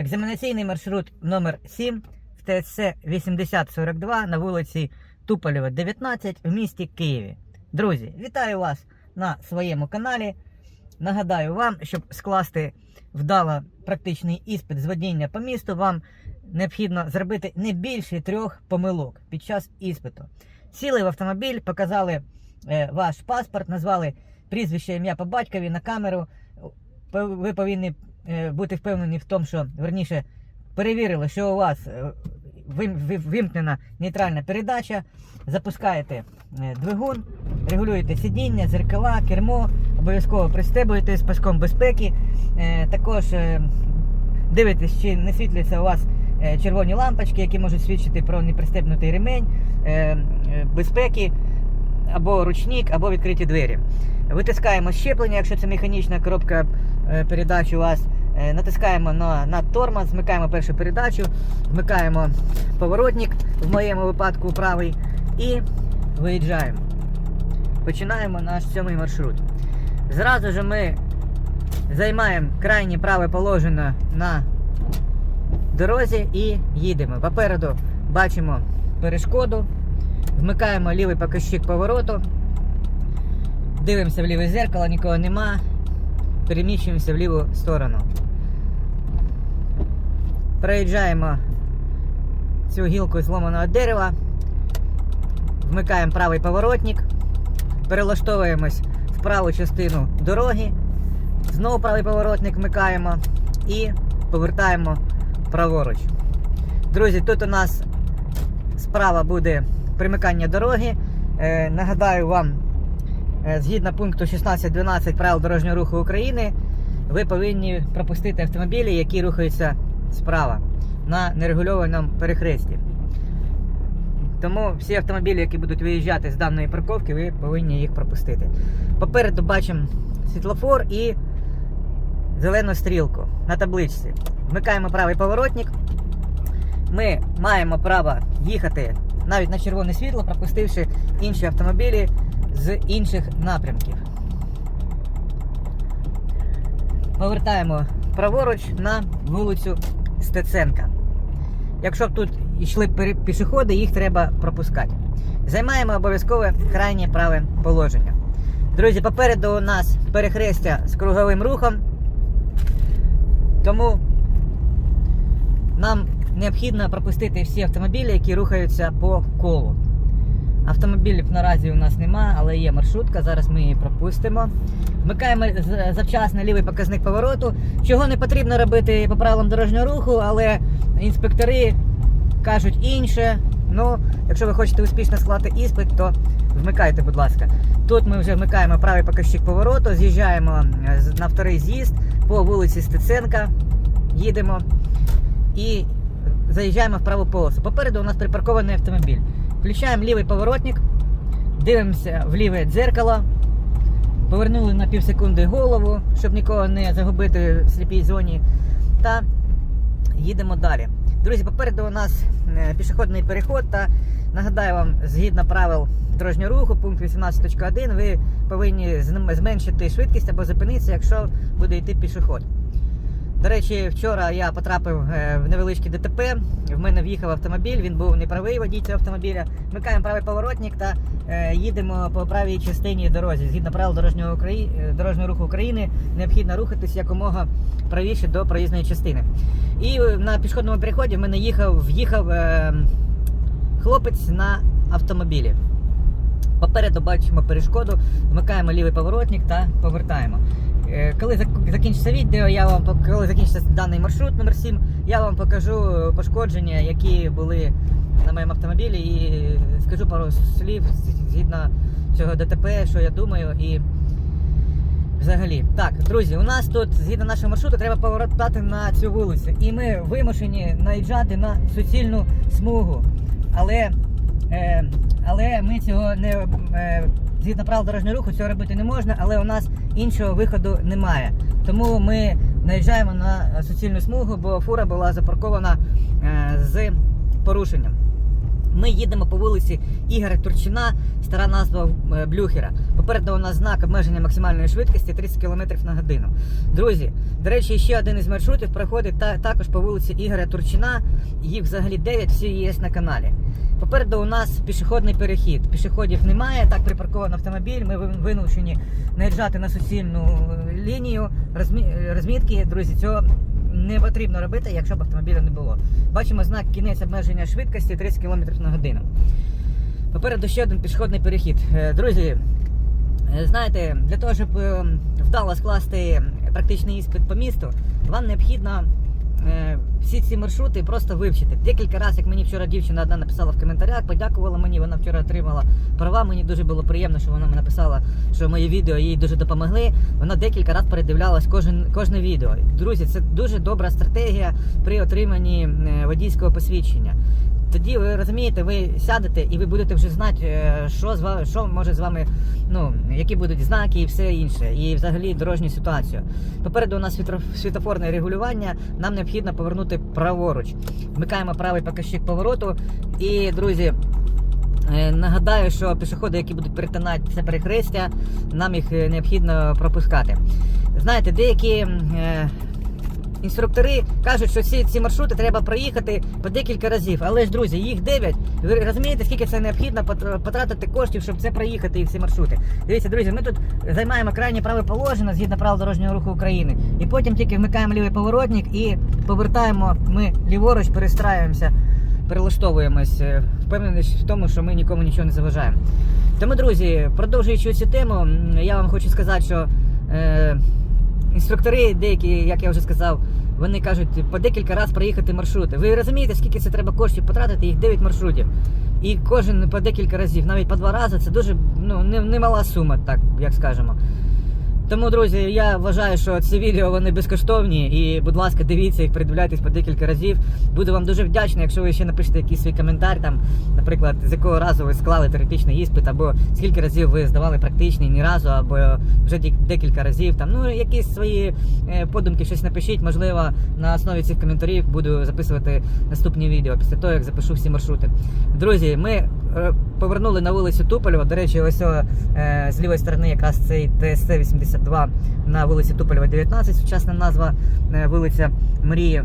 Екзаменаційний маршрут номер 7 в ТСЦ 8042 на вулиці Туполєва, 19 в місті Києві. Друзі, вітаю вас на своєму каналі. Нагадаю вам, щоб скласти вдало практичний іспит з водіння по місту, вам необхідно зробити не більше трьох помилок під час іспиту. Сіли в автомобіль, показали е, ваш паспорт, назвали прізвище, ім'я по батькові на камеру. Ви повинні е, бути впевнені в тому, що верніше перевірили, що у вас е, вим- ви- вимкнена нейтральна передача, запускаєте е, двигун, регулюєте сидіння, зеркала, кермо, обов'язково пристебуєте з паском безпеки. Е, Також е, дивитесь, чи не світляться у вас е, червоні лампочки, які можуть свідчити про непристебнутий ремень е, е, безпеки або ручник, або відкриті двері. Витискаємо щеплення, якщо це механічна коробка е, передач у вас. Е, Натискаємо на, на тормоз, вмикаємо першу передачу, вмикаємо поворотник, в моєму випадку правий, і виїжджаємо. Починаємо наш сьомий маршрут. Зразу ж ми займаємо крайнє праве положення на дорозі і їдемо. Попереду бачимо перешкоду, вмикаємо лівий показчик повороту, дивимося в ліве зеркало, нікого нема, переміщуємося в ліву сторону. Проїжджаємо цю гілку зломаного дерева, вмикаємо правий поворотник, перелаштовуємось в праву частину дороги, знову правий поворотник вмикаємо і повертаємо праворуч. Друзі, тут у нас справа буде примикання дороги. Е, нагадаю вам, згідно пункту 16.12 правил дорожнього руху України, ви повинні пропустити автомобілі, які рухаються справа на нерегульованому перехресті. Тому всі автомобілі, які будуть виїжджати з даної парковки, ви повинні їх пропустити. Попереду бачимо світлофор і зелену стрілку на табличці. Вмикаємо правий поворотник. Ми маємо право їхати навіть на червоне світло, пропустивши інші автомобілі з інших напрямків. Повертаємо праворуч на вулицю Стеценка. Якщо б тут йшли пішоходи, їх треба пропускати. Займаємо обов'язково крайнє праве положення. Друзі, попереду у нас перехрестя з круговим рухом. Тому нам необхідно пропустити всі автомобілі, які рухаються по колу. Автомобілів наразі у нас нема, але є маршрутка, зараз ми її пропустимо. Вмикаємо завчасно лівий показник повороту, чого не потрібно робити по правилам дорожнього руху, але інспектори кажуть інше. Ну, якщо ви хочете успішно склати іспит, то вмикайте, будь ласка. Тут ми вже вмикаємо правий показчик повороту, з'їжджаємо е, на вторий з'їзд по вулиці Стеценка, їдемо і заїжджаємо в праву полосу. Попереду у нас припаркований автомобіль. Включаємо лівий поворотник, дивимося в ліве дзеркало, повернули на пів секунди голову, щоб нікого не загубити в сліпій зоні. Та їдемо далі. Друзі, попереду у нас е, пішохідний переход. Та нагадаю вам, згідно правил дорожнього руху, пункт 18.1, ви повинні зменшити швидкість або зупинитися, якщо буде йти пішоход. До речі, вчора я потрапив е, в невеличке ДТП. В мене в'їхав автомобіль, він був неправий водій цього автомобіля. Вмикаємо правий поворотник та е, їдемо по правій частині дорозі. Згідно правил дорожнього, Украї... е, дорожнього руху України, необхідно рухатись якомога правіше до проїзної частини. І на пішохідному переході в мене їхав, в'їхав е, хлопець на автомобілі. Попереду бачимо перешкоду, вмикаємо лівий поворотник та повертаємо. Е, Коли закінчиться відео, я вам коли закінчиться даний маршрут номер 7, я вам покажу пошкодження, які були на моєму автомобілі, і скажу пару слів згідно цього ДТП, що я думаю, і взагалі. Так, друзі, у нас тут згідно нашого маршруту треба повертати на цю вулицю. І ми вимушені наїжджати на суцільну смугу. Але, е, але ми цього не е, згідно правил дорожнього руху цього робити не можна, але у нас іншого виходу немає. Тому ми наїжджаємо на суцільну смугу, бо фура була запаркована е, з порушенням. Ми їдемо по вулиці Ігоря Турчина, стара назва е, Блюхера. Попереду у нас знак обмеження максимальної швидкості 30 км на годину. Друзі, до речі, ще один із маршрутів проходить та, також по вулиці Ігоря Турчина. Їх взагалі 9, всі є на каналі. Попереду у нас пішохідний перехід. Пішоходів немає, так припаркований автомобіль. Ми вимушені наїжджати на суцільну е, лінію е, розмітки. Друзі, цього не потрібно робити, якщо б автомобіля не було. Бачимо знак кінець обмеження швидкості 30 км на годину. Попереду ще один пішохідний перехід. Е, Друзі, е, знаєте, для того, щоб е, вдало скласти практичний іспит по місту, вам необхідно е, всі ці маршрути просто вивчити. Декілька разів, як мені вчора дівчина одна написала в коментарях, подякувала мені, вона вчора отримала права. Мені дуже було приємно, що вона мені написала, що мої відео їй дуже допомогли. Вона декілька разів передивлялась кожен, кожне відео. Друзі, це дуже добра стратегія при отриманні е, водійського посвідчення. Тоді ви розумієте, ви сядете і ви будете вже знати, е, що з вами, що може з вами, ну які будуть знаки і все інше, і взагалі дорожню ситуацію. Попереду у нас світлофорне регулювання. Нам необхідно повернути праворуч. Вмикаємо правий показчик повороту. І, друзі, е, нагадаю, що пішоходи, які будуть перетинати це перехрестя, нам їх е, необхідно пропускати. Знаєте, деякі. Інструктори кажуть, що ці, ці маршрути треба проїхати по декілька разів. Але ж, друзі, їх 9. Ви розумієте, скільки це необхідно потратити коштів, щоб це проїхати і ці маршрути. Дивіться, друзі, ми тут займаємо крайнє праве положення згідно правил дорожнього руху України. І потім тільки вмикаємо лівий поворотник і повертаємо ми ліворуч, перестраюємося, перелаштовуємось, е, впевнений в тому, що ми нікому нічого не заважаємо. Тому, друзі, продовжуючи цю тему, я вам хочу сказати, що. Е, Інструктори, деякі, як я вже сказав, вони кажуть по декілька разів проїхати маршрути. Ви розумієте, скільки це треба коштів потратити? Їх 9 маршрутів. І кожен по декілька разів, навіть по два рази, це дуже ну, не- немала сума, так як скажемо. Тому, друзі, я вважаю, що ці відео вони безкоштовні. І, будь ласка, дивіться їх, передивляйтесь по декілька разів. Буду вам дуже вдячний, якщо ви ще напишете якийсь свій коментар, там, наприклад, з якого разу ви склали теоретичний іспит, або скільки разів ви здавали практичний ні разу, або вже дек- декілька разів. Там, ну, якісь свої е, подумки, щось напишіть. Можливо, на основі цих коментарів буду записувати наступні відео після того, як запишу всі маршрути. Друзі, ми повернули на вулицю Туполєва. До речі, ось о, е, з лівої сторони якраз цей ТСЦ 82 на вулиці Туполєва 19, сучасна назва е, вулиця Мрії.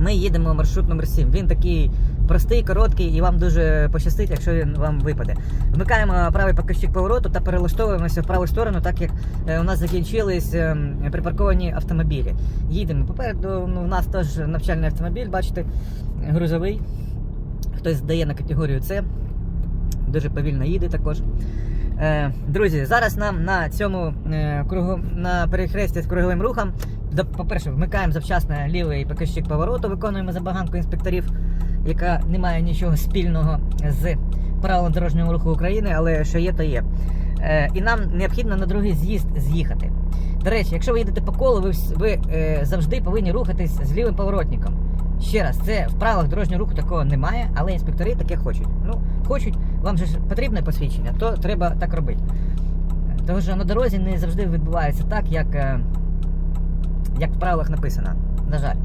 Ми їдемо маршрут номер 7. Він такий простий, короткий, і вам дуже пощастить, якщо він вам випаде. Вмикаємо правий показчик повороту та перелаштовуємося в праву сторону, так як е, у нас закінчились е, припарковані автомобілі. Їдемо. Попереду ну, у нас теж навчальний автомобіль, бачите, грузовий. Хтось здає на категорію С. Дуже повільно їде також. Е, друзі, зараз нам на цьому е, кругу, на перехресті з круговим рухом, по-перше, вмикаємо завчасно лівий показчик повороту, виконуємо забаганку інспекторів, яка не має нічого спільного з правилом дорожнього руху України, але що є, то є. Е, і нам необхідно на другий з'їзд з'їхати. До речі, якщо ви їдете по колу, ви, ви е, завжди повинні рухатись з лівим поворотником. Ще раз, це в правилах дорожнього руху такого немає, але інспектори таке хочуть. Ну, хочуть, вам же потрібне посвідчення, то треба так робити. Тому що на дорозі не завжди відбувається так, як, е, як в правилах написано. На жаль.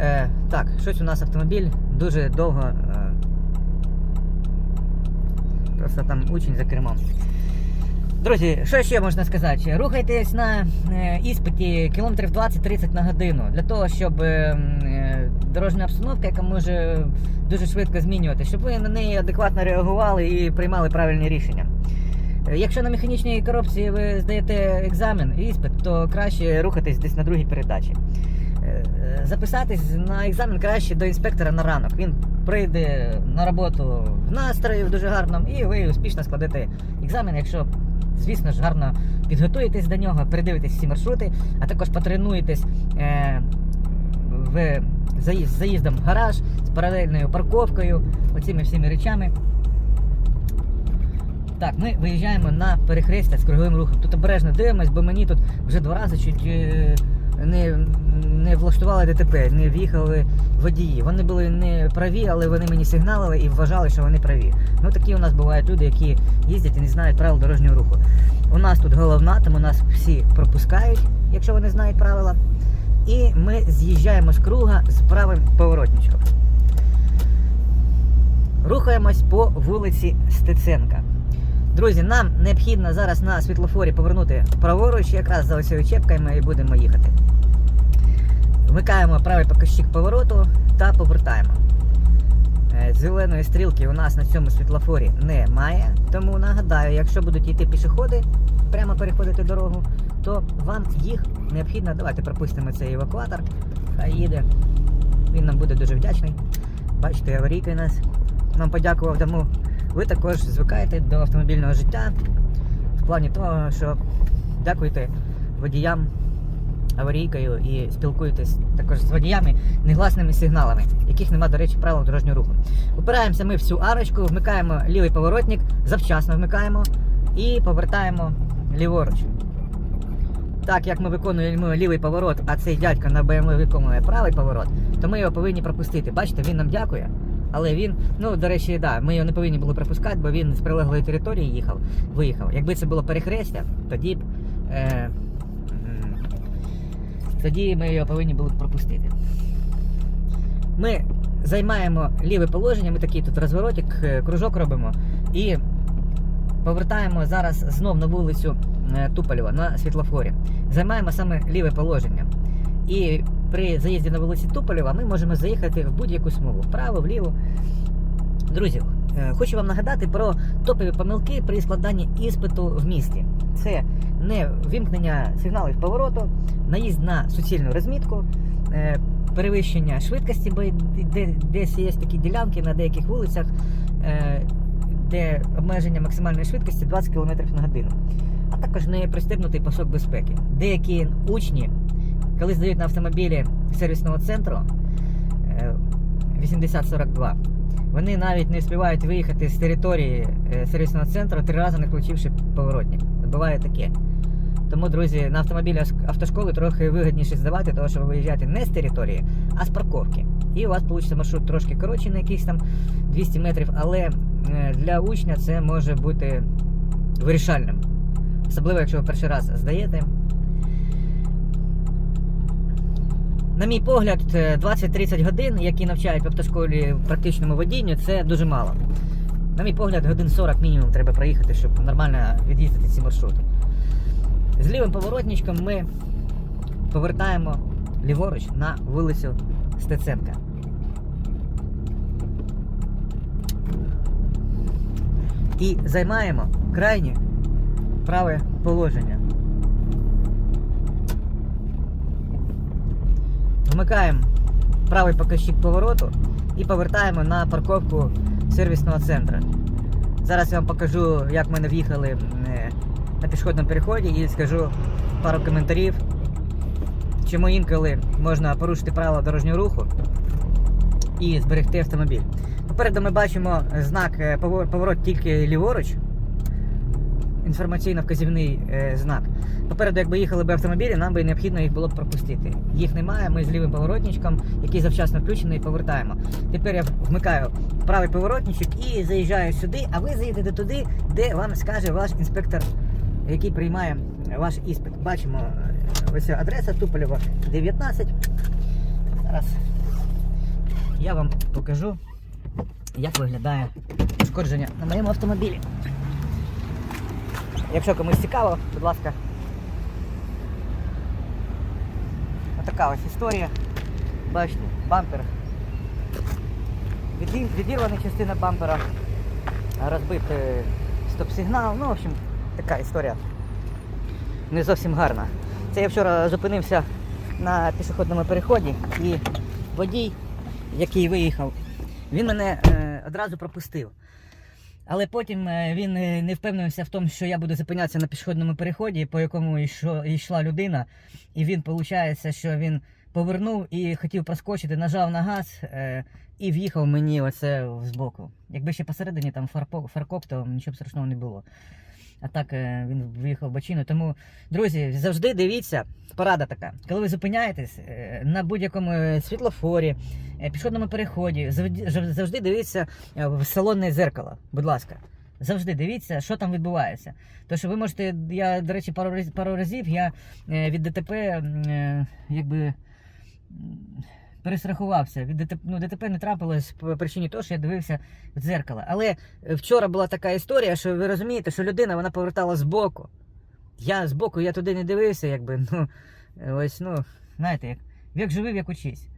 Е, так, щось у нас автомобіль дуже довго. Е, просто там учень за кермом. Друзі, що ще можна сказати? Рухайтесь на е, іспиті кілометрів 20-30 на годину для того, щоб е, е, дорожня обстановка, яка може дуже швидко змінювати, щоб ви на неї адекватно реагували і приймали правильні рішення. Е, Якщо на механічній коробці ви здаєте екзамен, іспит, то краще рухатись десь на другій передачі. Е, е, Записатись на екзамен краще до інспектора на ранок. Він прийде на роботу в настрої в дуже гарному, і ви успішно складете екзамен, якщо, звісно ж, гарно підготуєтесь до нього, передивитесь всі маршрути, а також потренуєтесь в заїзд, заїздом в гараж, з паралельною парковкою, оціми всіми речами. Так, ми виїжджаємо на перехрестя з круговим рухом. Тут обережно дивимось, бо мені тут вже два рази чуть е, не, не влаштували ДТП, не в'їхали водії. Вони були не праві, але вони мені сигналили і вважали, що вони праві. Ну такі у нас бувають люди, які їздять і не знають правил дорожнього руху. У нас тут головна, тому нас всі пропускають, якщо вони знають правила. Ми з'їжджаємо з круга з правим поворотничком. Рухаємось по вулиці Стеценка. Друзі, нам необхідно зараз на світлофорі повернути праворуч, якраз за цією чепкою і будемо їхати. Вмикаємо правий показчик повороту та повертаємо. Е, Зеленої стрілки у нас на цьому світлофорі немає. Тому нагадаю, якщо будуть йти пішоходи, прямо переходити дорогу, то вам їх необхідно. Давайте пропустимо цей евакуатор. Хай їде. Він нам буде дуже вдячний. Бачите, аварійка нас нам подякував. Тому ви також звикаєте до автомобільного життя в плані того, що дякуєте водіям аварійкою і спілкуєтесь також з водіями негласними сигналами, яких нема, до речі, правил дорожнього руху. Упираємося ми в цю арочку, вмикаємо лівий поворотник, завчасно вмикаємо і повертаємо ліворуч. Так як ми виконуємо лівий поворот, а цей дядько на BMW виконує правий поворот, то ми його повинні пропустити. Бачите, він нам дякує. Але він, ну до речі, да, ми його не повинні були пропускати, бо він з прилеглої території їхав, виїхав. Якби це було перехрестя, тоді б. Е, тоді ми його повинні були пропустити. Ми займаємо ліве положення, ми такий тут розворотик, е, кружок робимо і повертаємо зараз знов на вулицю Туполєва на світлофорі. Займаємо саме ліве положення. І при заїзді на вулиці Туполєва ми можемо заїхати в будь-яку смугу, вправо, вліво. Друзі, е, хочу вам нагадати про топові помилки при складанні іспиту в місті. Це не вимкнення сигналів повороту, наїзд на суцільну розмітку, е, перевищення швидкості, бо десь є такі ділянки на деяких вулицях, е, де обмеження максимальної швидкості 20 км на годину. Також не пристебнутий пасок безпеки. Деякі учні, коли здають на автомобілі сервісного центру е, 8042, вони навіть не встигають виїхати з території е, сервісного центру три рази не включивши поворотник. Буває таке. Тому, друзі, на автомобілі автошколи трохи вигідніше здавати, тому що ви виїжджаєте не з території, а з парковки. І у вас вийде маршрут трошки коротший на якісь там 200 метрів, але е, для учня це може бути вирішальним. Особливо, якщо ви перший раз здаєте. На мій погляд, е, 20-30 годин, які навчають в автошколі практичному водінню, це дуже мало. На мій погляд, годин 40 мінімум треба проїхати, щоб нормально від'їздити ці маршрути. З лівим поворотничком ми повертаємо ліворуч на вулицю Стеценка. І займаємо крайнє праве положення. Вмикаємо правий показчик повороту і повертаємо на парковку сервісного центру. Зараз я вам покажу, як ми не в'їхали е, на пішохідному переході і скажу пару коментарів, чому інколи можна порушити правила дорожнього руху і зберегти автомобіль. Попереду ми бачимо знак е, поворот тільки ліворуч. Інформаційно-вказівний е, знак. Попереду, якби їхали б автомобілі, нам би необхідно їх було б пропустити. Їх немає, ми з лівим поворотничком, який завчасно включений, повертаємо. Тепер я вмикаю правий поворотничок і заїжджаю сюди, а ви заїдете туди, де вам скаже ваш інспектор, який приймає ваш іспит. Бачимо е, ось адреса Туполєва 19. Зараз я вам покажу, як виглядає пошкодження на моєму автомобілі. Якщо комусь цікаво, будь ласка. Отака ось історія. Бачите, бампер. Відірвана частина бампера, розбитий стоп-сигнал. Ну, в общем, така історія. Не зовсім гарна. Це я вчора зупинився на пішохідному переході і водій, який виїхав, він мене е, одразу пропустив. Але потім е, він е, не впевнився в тому, що я буду зупинятися на пішохідному переході, по якому йшла людина. І він, виходить, що він повернув і хотів проскочити, нажав на газ е, і в'їхав мені оце збоку. Якби ще посередині там фаркоп, то нічого б страшного не було. А так е, він виїхав бочину. Тому, друзі, завжди дивіться, порада така. Коли ви зупиняєтесь е, на будь-якому е, світлофорі, пішохідному переході, завжди, дивіться в салонне зеркало, будь ласка. Завжди дивіться, що там відбувається. Тому що ви можете, я, до речі, пару разів, пару разів я від ДТП якби перестрахувався. Від ДТП, ну, ДТП не трапилось по причині того, що я дивився в дзеркало. Але вчора була така історія, що ви розумієте, що людина вона повертала боку. Я збоку, я туди не дивився, якби, ну, ось, ну, знаєте, як, як живив, як учись.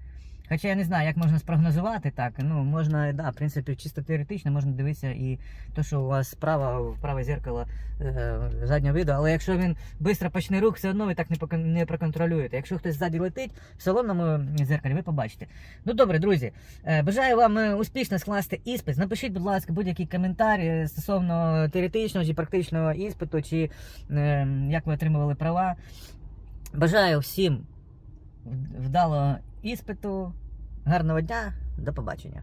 Хоча я не знаю, як можна спрогнозувати так. Ну, можна, да, в принципі, чисто теоретично можна дивитися і то, що у вас справа, праве зеркало е, заднього виду, але якщо він швидко почне рух, все одно ви так не, не проконтролюєте. Якщо хтось ззаді летить в салонному зеркалі, ви побачите. Ну добре, друзі, е, бажаю вам е, успішно скласти іспит. Напишіть, будь ласка, будь-який коментар е, стосовно теоретичного чи практичного іспиту, чи е, як ви отримували права. Бажаю всім вдалого іспиту, гарного дня, до побачення.